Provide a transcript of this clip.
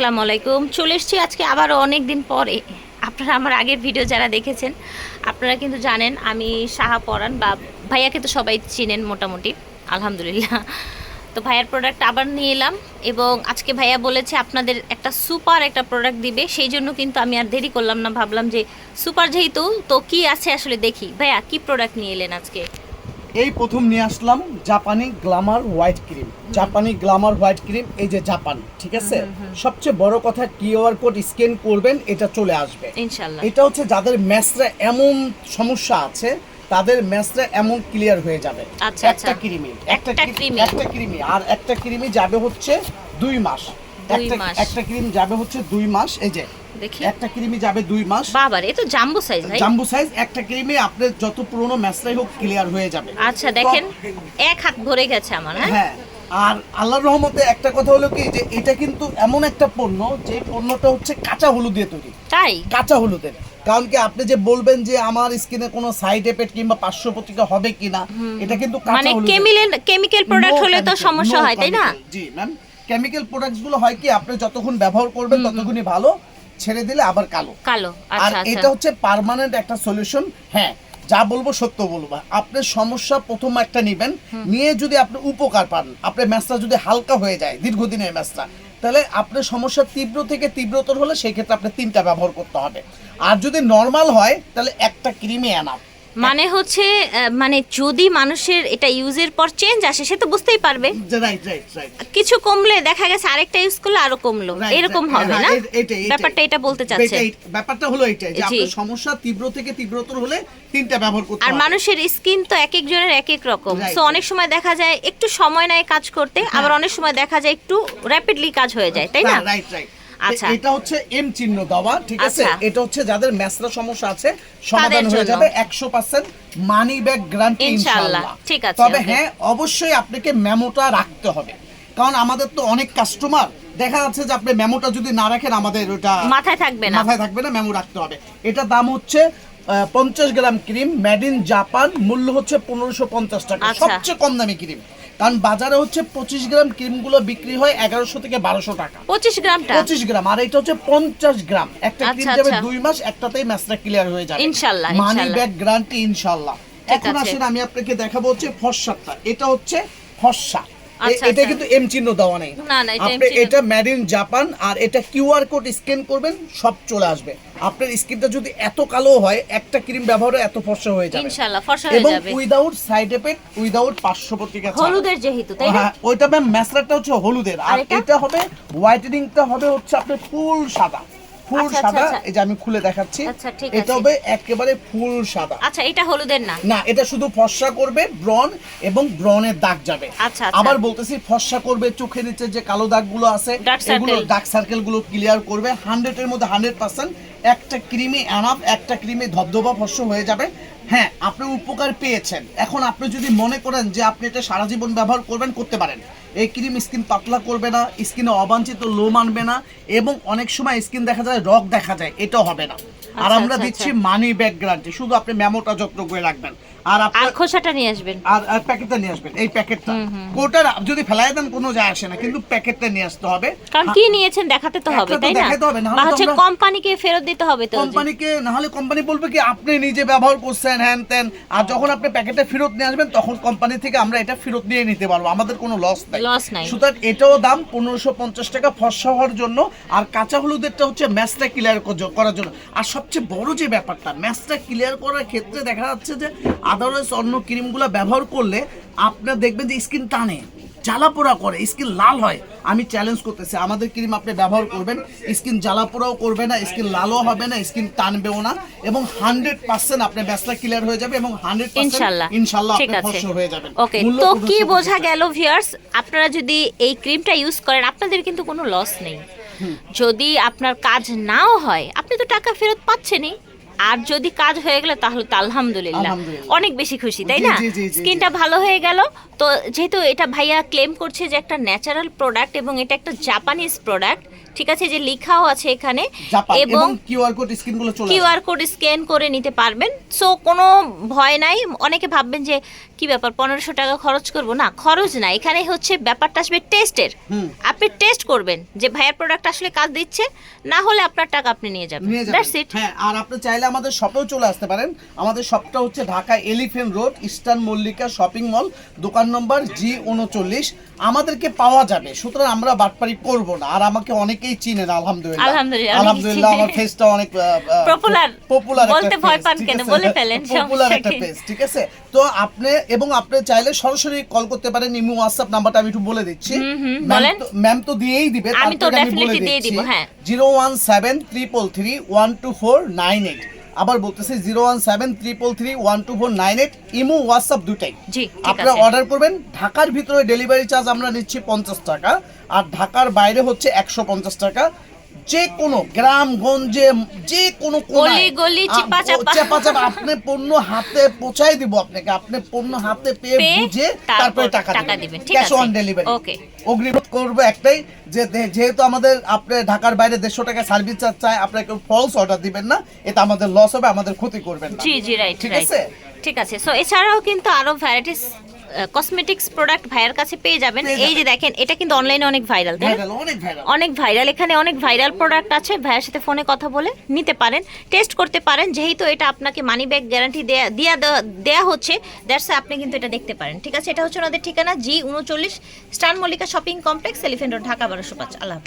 আসসালামু আলাইকুম চলে এসেছি আজকে আবারও অনেক দিন পরে। আপনারা আমার আগের ভিডিও যারা দেখেছেন, আপনারা কিন্তু জানেন আমি সাহা পরান বা ভাইয়াকে তো সবাই চিনেন মোটামুটি, আলহামদুলিল্লাহ। তো ভাইয়ার প্রোডাক্ট আবার নিয়ে এলাম এবং আজকে ভাইয়া বলেছে আপনাদের একটা সুপার একটা প্রোডাক্ট দিবে, সেই জন্য কিন্তু আমি আর দেরি করলাম না। ভাবলাম যে সুপার যেহেতু, তো কি আছে আসলে দেখি। ভাইয়া, কি প্রোডাক্ট নিয়ে এলেন আজকে? এই প্রথম নিয়ে আসলাম জাপানি গ্লামার হোয়াইট ক্রিম। জাপানি গ্লামার হোয়াইট ক্রিম এই যে জাপান ঠিক আছে? সবচেয়ে বড় কথা কিউআর কোড স্ক্যান করবেন এটা চলে আসবে। ইনশাল্লাহ। এটা হচ্ছে যাদের ম্যাচরা এমন সমস্যা আছে তাদের ম্যাচরা এমন ক্লিয়ার হয়ে যাবে। আচ্ছা, একটা আচ্ছা। ক্রিমি একটা ক্রিমি। একটা ক্রিমি আর একটা ক্রিমি যাবে হচ্ছে দুই মাস। একটা মাস। একটা ক্রিম যাবে হচ্ছে দুই মাস এই যে দেখি। একটা ক্রিমি যাবে দুই মাস। বাবার এ তো জাম্বো সাইজ ভাই। জাম্বু সাইজ একটা ক্রিমে আপনার যত পুরনো হোক ক্লিয়ার হয়ে যাবে। আচ্ছা দেখেন এক হাত ভরে গেছে আমার হ্যাঁ? হ্যাঁ আর আল্লাহর রহমতে একটা কথা হলো কি যে এটা কিন্তু এমন একটা পণ্য যে পণ্যটা হচ্ছে কাঁচা হলুদ দিয়ে তৈরি। তাই? কাঁচা হলুদের। কারণ কি আপনি যে বলবেন যে আমার স্কিনে কোনো সাইড এফেক্ট কিংবা পার্শ্ব প্রতিক্রিয়া হবে কিনা এটা কিন্তু কাঁচা মানে কেমিক্যাল কেমিক্যাল প্রোডাক্ট হলে তো সমস্যা হয় তাই না? জি ম্যাম কেমিক্যাল হয় কি আপনি যতক্ষণ ব্যবহার করবেন ততক্ষণই ভালো। ছেড়ে দিলে আবার কালো। কালো আর আচ্ছা। এটা আচ্ছা হচ্ছে পার্মানেন্ট একটা সলিউশন হ্যাঁ যা বলব সত্য বলব। আপনার সমস্যা প্রথম একটা নেবেন। নিয়ে যদি আপনি উপকার পান আপনার ম্যাচটা যদি হালকা হয়ে যায় দীর্ঘদিনের ম্যাচটা তাহলে আপনার সমস্যা তীব্র থেকে তীব্রতর হলে সেই ক্ষেত্রে আপনার তিনটা ব্যবহার করতে হবে। আর যদি নর্মাল হয় তাহলে একটা ক্রিমে এনাফ মানে হচ্ছে মানে যদি মানুষের এটা ইউজের পর চেঞ্জ আসে সে তো বুঝতেই পারবে। কিছু কমলে দেখা গেছে আরেকটা ইউজ করলে আরও কমলো। এরকম হবে হ্যাঁ, না। ব্যাপারটা এটা বলতে চাচ্ছে। ব্যাপারটা হলো এটাই যে আপনার সমস্যা তীব্র থেকে তীব্রতর হলে তিনটা ব্যবহার করতে আর মানুষের স্কিন তো এক একজনের এক এক রকম সো অনেক সময় দেখা যায় একটু সময় নেয় কাজ করতে আবার অনেক সময় দেখা যায় একটু র্যাপিডলি কাজ হয়ে যায় তাই না? রাইট রাইট আচ্ছা। এটা হচ্ছে এম চিহ্ন দেওয়া ঠিক আছে? আচ্ছা। এটা হচ্ছে যাদের ম্যাসরা সমস্যা আছে সমাধান হয়ে যাবে একশো পার্সেন্ট মানি ব্যাক গ্যারান্টি ইনশাআল্লাহ। ইনশাআল্লাহ ঠিক আছে, তবে হ্যাঁ অবশ্যই আপনাকে মেমোটা রাখতে হবে। কারণ আমাদের তো অনেক কাস্টমার দেখা যাচ্ছে যে আপনি মেমোটা যদি না রাখেন আমাদের ওটা মাথায় থাকবে না। মাথায় থাকবে না মেমো রাখতে হবে। এটা দাম হচ্ছে পঞ্চাশ gram cream made in Japan মূল্য হচ্ছে পনেরোশো পঞ্চাশ টাকা। আচ্ছা। সবচেয়ে কম দামি ক্রিম কারণ বাজারে হচ্ছে পঁচিশ গ্রাম ক্রিমগুলো বিক্রি হয় এগারোশো থেকে বারোশো টাকা। পঁচিশ গ্রাম পঁচিশ গ্রাম আর এটা হচ্ছে পঞ্চাশ গ্রাম। একটা আচ্ছা, ক্রিম যাবে আচ্ছা। দুই মাস একটাতেই ম্যাচটা ক্লিয়ার হয়ে যাবে। ইনশাল্লাহ মানি ব্যাগ গ্রান্টি ইনশাল্লাহ। এখন আসেন আমি আপনাকে দেখাবো হচ্ছে ফর্সাটা এটা হচ্ছে ফর্সা। এটা আচ্ছা। কিন্তু এম চিহ্ন দেওয়া নেই। আপনি এটা মেড ইন জাপান আর এটা কিউআর কোড স্ক্যান করবেন সব চলে আসবে। আপনার স্কিনটা যদি এত কালো হয় একটা ক্রিম ব্যবহারে এত ফর্সা হয়ে যাবে। ইনশাআল্লাহ ফর্সা হয়ে এবং উইদাউট সাইড এফেক্ট উইদাউট পার্শ্ব প্রতিক্রিয়া হলুদের যেহেতু তাই না? হ্যাঁ ওইটা ম্যাম ম্যাসরাটা হচ্ছে হলুদের। আর? এটা? হবে হোয়াইটেনিংটা হবে হচ্ছে আপনার ফুল সাদা। ফুল আচ্ছা, আচ্ছা, সাদা আচ্ছা। এই যে আমি খুলে দেখাচ্ছি। আচ্ছা, এটা হবে একেবারে ফুল সাদা। আচ্ছা এটা হলুদের না? না এটা শুধু ফর্সা করবে ব্রন এবং ব্রনের দাগ যাবে। আচ্ছা, আচ্ছা। আবার বলতেছি ফর্সা করবে চোখের নিচে যে কালো দাগগুলো আছে এগুলো circle। ডার্ক সার্কেলগুলো ক্লিয়ার করবে। হান্ড্রেড এর মধ্যে হান্ড্রেড পার্সেন্ট একটা ক্রিমি অ্যানাপ একটা ক্রিমি ধবধবা ফর্সা হয়ে যাবে। হ্যাঁ আপনি উপকার পেয়েছেন। এখন আপনি যদি মনে করেন যে আপনি এটা সারা জীবন ব্যবহার করবেন করতে পারেন। এই ক্রিম স্কিন পাতলা করবে না স্কিনে অবাঞ্ছিত লোম আনবে না এবং অনেক সময় স্কিন দেখা যায় রক দেখা যায় এটাও হবে না। আর আচ্ছা, আমরা আচ্ছা, দিচ্ছি মানি ব্যাক গ্যারান্টি শুধু আপনি মেমোটা যত্ন করে রাখবেন। আর খোসাটা নিয়ে আসবেন। আর প্যাকেটটা নিয়ে আসবেন এই প্যাকেটটা। কোটার যদি ফেলাই দেন কোনো যায় আসে না কিন্তু প্যাকেটটা নিয়ে আসতে হবে। কারণ কি নিয়েছেন দেখাতে তো হবে তাই না? দেখাতে হবে, তো হচ্ছে কোম্পানিকে ফেরত দিতে হবে তো। কোম্পানিকে না হলে কোম্পানি বলবে কি আপনি নিজে ব্যবহার করছেন হ্যান ত্যান। আর যখন আপনি প্যাকেটটা ফেরত নিয়ে আসবেন তখন কোম্পানি থেকে আমরা এটা ফেরত নিয়ে নিতে পারব। আমাদের কোনো লস নাই। Loss নাই। সুতরাং এটাও দাম পনেরোশো পঞ্চাশ টাকা ফর্সা হওয়ার জন্য আর কাঁচা হলুদেরটা হচ্ছে ম্যাচটা ক্লিয়ার করার জন্য। আর সবচেয়ে বড় যে ব্যাপারটা ম্যাচটা ক্লিয়ার করার ক্ষেত্রে দেখা যাচ্ছে যে আদারওয়াইজ অন্য ক্রিমগুলো ব্যবহার করলে আপনার দেখবেন যে স্কিন টানে জ্বালা পোড়া করে স্কিন লাল হয়। আমি চ্যালেঞ্জ করতেছি আমাদের ক্রিম আপনি ব্যবহার করবেন স্কিন জ্বালা পোড়াও করবে না স্কিন লালও হবে না স্কিন টানবেও না এবং হান্ড্রেড পার্সেন্ট আপনার ব্যাসটা ক্লিয়ার হয়ে যাবে এবং হান্ড্রেড ইনশাল্লাহ। ইনশাল্লাহ ঠিক আছে। হয়ে যাবে। ওকে তো কি বোঝা। গেল ভিউয়ার্স আপনারা যদি এই ক্রিমটা ইউজ করেন আপনাদের কিন্তু কোনো লস নেই। যদি আপনার কাজ নাও হয় আপনি তো টাকা ফেরত পাচ্ছেনই। আর যদি কাজ হয়ে গেলে তাহলে তো আলহামদুলিল্লাহ। অনেক বেশি খুশি তাই না? স্কিনটা ভালো হয়ে গেল তো যেহেতু এটা ভাইয়া ক্লেম করছে যে একটা ন্যাচারাল প্রোডাক্ট এবং এটা একটা জাপানিজ প্রোডাক্ট ঠিক আছে যে লেখাও আছে এখানে এবং কিউআর কোড স্ক্রিনগুলো চলে কিউআর কোড স্ক্যান করে নিতে পারবেন। সো কোনো ভয় নাই। অনেকে ভাববেন যে কি ব্যাপার পনেরোশো টাকা খরচ করব? না খরচ না এখানে হচ্ছে ব্যাপারটা আসবে টেস্টের আপনি টেস্ট করবেন যে ভাইয়ের প্রোডাক্ট আসলে কাজ দিচ্ছে না হলে আপনার টাকা আপনি নিয়ে যাবেন। দ্যাটস ইট হ্যাঁ আর আপনি চাইলে আমাদের শপেও চলে আসতে পারেন। আমাদের শপটা হচ্ছে Dhaka elephant road eastern Mallika shopping mall দোকান নম্বর জি উনচল্লিশ। আমাদেরকে পাওয়া যাবে সুতরাং আমরা বাটপারি করব না। আর আমাকে অনেকেই চিনেন আলহামদুলিল্লাহ। আলহামদুলিল্লাহ আমার ফেসটা অনেক পপুলার পপুলার বলতে ভয় পান কেন? বলে ফেলেন পপুলার একটা ফেস ঠিক আছে? তো আপনি এবং আপনি চাইলে সরাসরি কল করতে পারেন ইমো WhatsApp নাম্বারটা আমি একটু বলে দিচ্ছি। ম্যাম তো দিয়েই দিবে আমি তো ডেফিনেটলি দিয়ে দিব হ্যাঁ। 01733312498 আবার বলতেছি zero one seven triple three one two four nine eight imo WhatsApp দুটাই। আপনারা অর্ডার করবেন ঢাকার ভিতরে ডেলিভারি চার্জ আমরা নিচ্ছি পঞ্চাশ টাকা আর ঢাকার বাইরে হচ্ছে একশো পঞ্চাশ টাকা। যে কোনো গ্রাম গঞ্জে যে কোনো কোনায়, গলি গলি, চিপা চাপা। চাপা চাপা। আপনি পণ্য হাতে পৌঁছাই দিব আপনাকে। আপনি পণ্য হাতে পেয়ে বুঝে তারপরে টাকা দিবেন। Cash on delivery Okay. অগ্রিম করব একটাই যে যেহেতু আমাদের আপনি ঢাকার বাইরে দেড়শো টাকা সার্ভিস চার্জ চায় আপনাকে ফলস অর্ডার দিবেন না। এটা আমাদের লস হবে আমাদের ক্ষতি করবেন না। জি জি রাইট ঠিক আছে? ঠিক আছে। সো এছাড়াও কিন্তু আরও ভ্যারাইটিস কসমেটিক্স প্রোডাক্ট ভাইয়ের কাছে পেয়ে যাবেন এই যে দেখেন এটা কিন্তু অনলাইনে অনেক ভাইরাল না? অনেক ভাইরাল এখানে অনেক ভাইরাল প্রোডাক্ট আছে ভাইয়ের সাথে ফোনে কথা বলে নিতে পারেন টেস্ট করতে পারেন যেহেতু এটা আপনাকে মানি ব্যাগ গ্যারান্টি দেয়া দিয়া হচ্ছে দ্যাটস আপনি কিন্তু এটা দেখতে পারেন ঠিক আছে এটা হচ্ছে ওনাদের ঠিকানা জি উনচল্লিশ star Mallika shopping complex elephant road Dhaka বারোশো পাঁচ আল্লাহ।